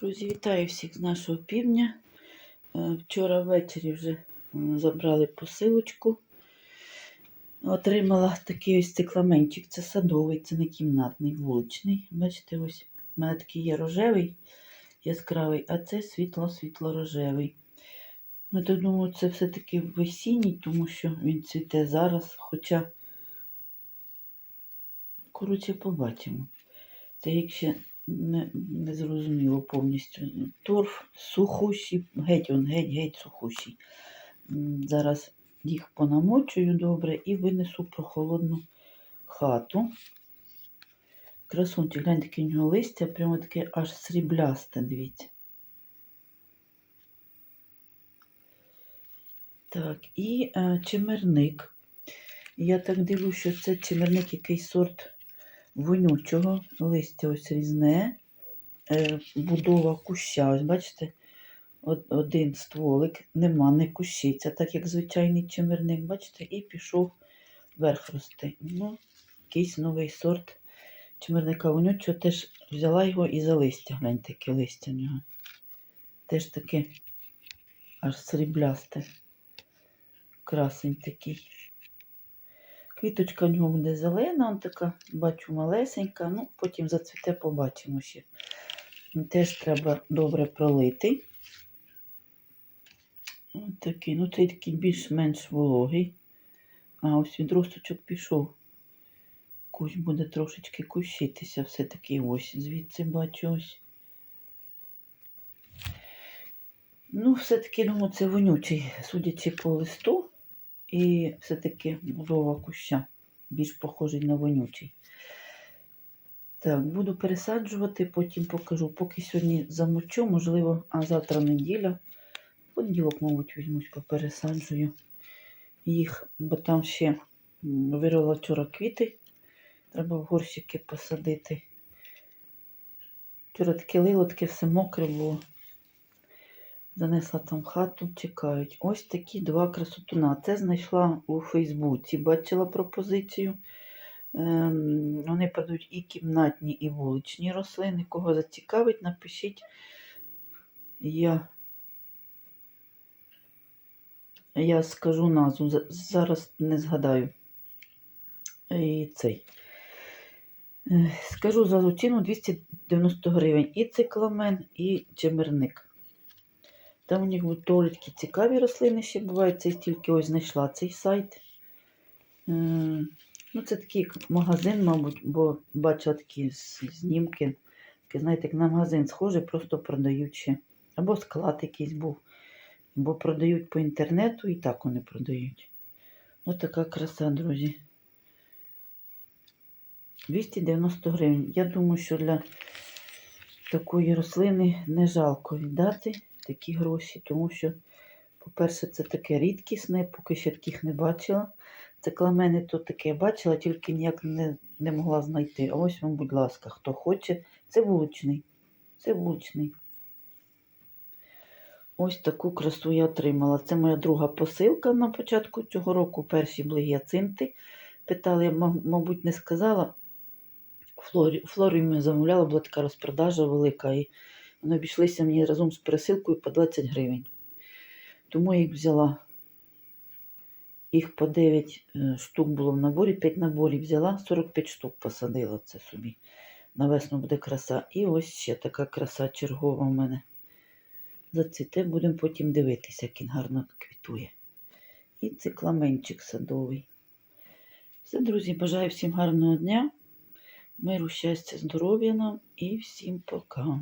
Друзі, вітаю всіх з нашого півдня. Е, Вчора ввечері вже забрали посилочку. Отримала такий ось цикламенчик. Це садовий, це не кімнатний, вуличний. Бачите, ось у мене такий є рожевий, яскравий, а це світло-світло-рожевий. Ми то думаю, це все-таки весінній, тому що він цвіте зараз. Хоча, коротше, побачимо. Це якщо не, не зрозуміло повністю. Торф сухущий, геть он, геть, геть сухущий. Зараз їх понамочую добре і винесу прохолодну хату. Красунчик, гляньте, яке в нього листя, прямо таке аж сріблясте, дивіться. Так, і е, чимерник. Я так дивлюся, що це чимерник який сорт вонючого, листя ось різне, е, будова куща. Ось бачите, один стволик, нема, не кущиться, так як звичайний чимерник, бачите, і пішов вверх рости. Ну, якийсь новий сорт чимерника вонючого, теж взяла його і за листя. Гляньте, яке листя в нього. Теж таке аж сріблясте. Красень такий. Квіточка в нього буде зелена, така, бачу, малесенька, ну, потім зацвіте, побачимо ще. Теж треба добре пролити. Ось такий, ну цей такий більш-менш вологий. А ось відросточок пішов. Кущ буде трошечки кущитися, все-таки ось звідси бачу ось. Ну, все-таки, думаю, це вонючий, судячи по листу, і все-таки будова куща більш похожий на вонючий. Так, буду пересаджувати, потім покажу. Поки сьогодні замочу, можливо, а завтра неділя. Понеділок, мабуть, візьмусь, попересаджую їх, бо там ще м, вирвала вчора квіти. Треба в горщики посадити. Вчора таке лило, таке все мокре було. Занесла там хату, чекають. Ось такі два красотуна. Це знайшла у Фейсбуці, бачила пропозицію. Ем, вони продають і кімнатні, і вуличні рослини. Кого зацікавить, напишіть. Я, я скажу назву. Зараз не згадаю. І цей. Е, Скажу за ціну 290 гривень. І цикламен, і чемерник. Там у них будуть доволі цікаві рослини ще бувають. Це тільки ось знайшла цей сайт. Ну, це такий магазин, мабуть, бо бачила такі знімки. Такі, знаєте, як на магазин схоже, просто продають ще. Або склад якийсь був. Бо продають по інтернету і так вони продають. Ось така краса, друзі. 290 гривень. Я думаю, що для такої рослини не жалко віддати такі гроші, тому що, по-перше, це таке рідкісне, поки ще таких не бачила. Це кламени то таке бачила, тільки ніяк не, не могла знайти. А ось вам, будь ласка, хто хоче. Це вуличний. Це вуличний. Ось таку красу я отримала. Це моя друга посилка на початку цього року. Перші були гіацинти. Питали, я, мабуть, не сказала. Флорі, Флорі ми замовляла, була така розпродажа велика. І вони обійшлися мені разом з пересилкою по 20 гривень. Тому я їх взяла. Їх по 9 е, штук було в наборі, 5 наборів взяла, 45 штук посадила це собі. На весну буде краса. І ось ще така краса чергова в мене. Зацвіте, будемо потім дивитися, як він гарно квітує. І цикламенчик садовий. Все, друзі, бажаю всім гарного дня, миру, щастя, здоров'я нам і всім пока.